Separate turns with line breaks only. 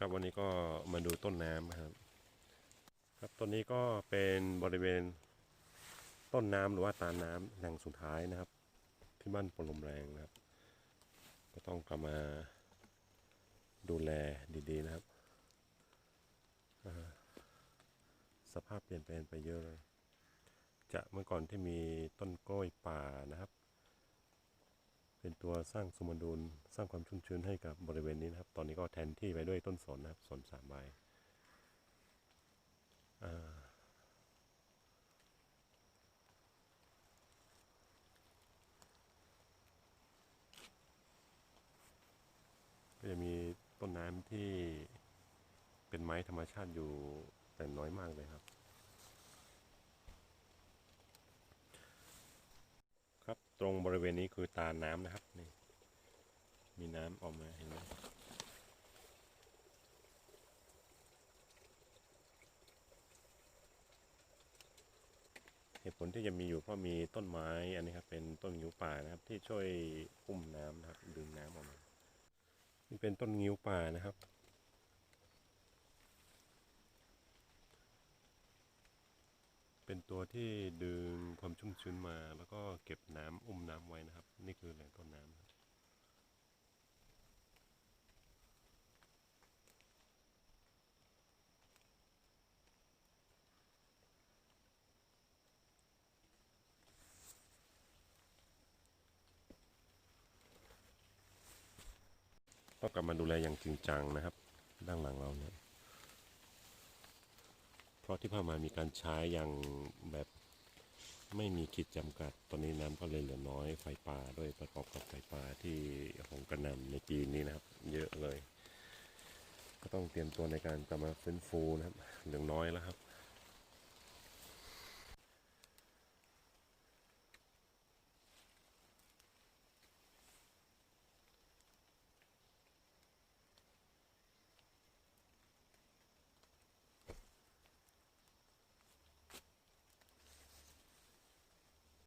ครับวันนี้ก็มาดูต้นน้ำครับ ครับต้นนี้ก็เป็นบริเวณต้นน้ำหรือว่าตาน้ำแหล่งสุดท้ายนะครับ ที่บ้านปลมแรงนะครับ ก็ต้องกลับมาดูแลดีๆนะครับ สภาพเปลี่ยนแปลงไปเยอะเลยจากเมื่อก่อนที่มีต้นกล้วยป่านะครับ เป็น ตัวสร้างสมดุลสร้างความชุ่มชื้นให้กับบริเวณนี้นะครับ ตอนนี้ก็แทนที่ไปด้วยต้นสนนะครับสนสามใบก็จะมีต้นน้ำที่เป็นไม้ธรรมชาติอยู่แต่น้อยมากเลยครับ ครับตรงบริเวณนี้คือตาน้ำนะครับนี่มีน้ำออกมาเห็นไหมเหตุผลที่จะมีอยู่เพราะมีต้นไม้อันนี้ครับเป็นต้นงิ้วป่านะครับ ที่ช่วยอุ้มน้ำนะครับดึงน้ำออกมานี่เป็นต้นงิ้วป่านะครับ เป็น ตัวที่ดึงความชุ่มชื้นมา แล้วก็เก็บน้ำอุ้มน้ำไว้นะครับ นี่คือแหล่งต้นน้ำครับต้องกลับมาดูแลอย่างจริงจังนะครับ ด้านหลังเราเนี่ย เพราะที่ผ่านมามีการใช้อย่างแบบไม่มีขีดจำกัด ตอนนี้น้ำก็เลยเหลือน้อยไฟป่าด้วยประกอบกับไฟป่าที่ของกระนำในปีนี้นะครับ เยอะเลย ก็ต้องเตรียมตัวในการกลับมาฟื้นฟูนะครับเหลือน้อยแล้วครับ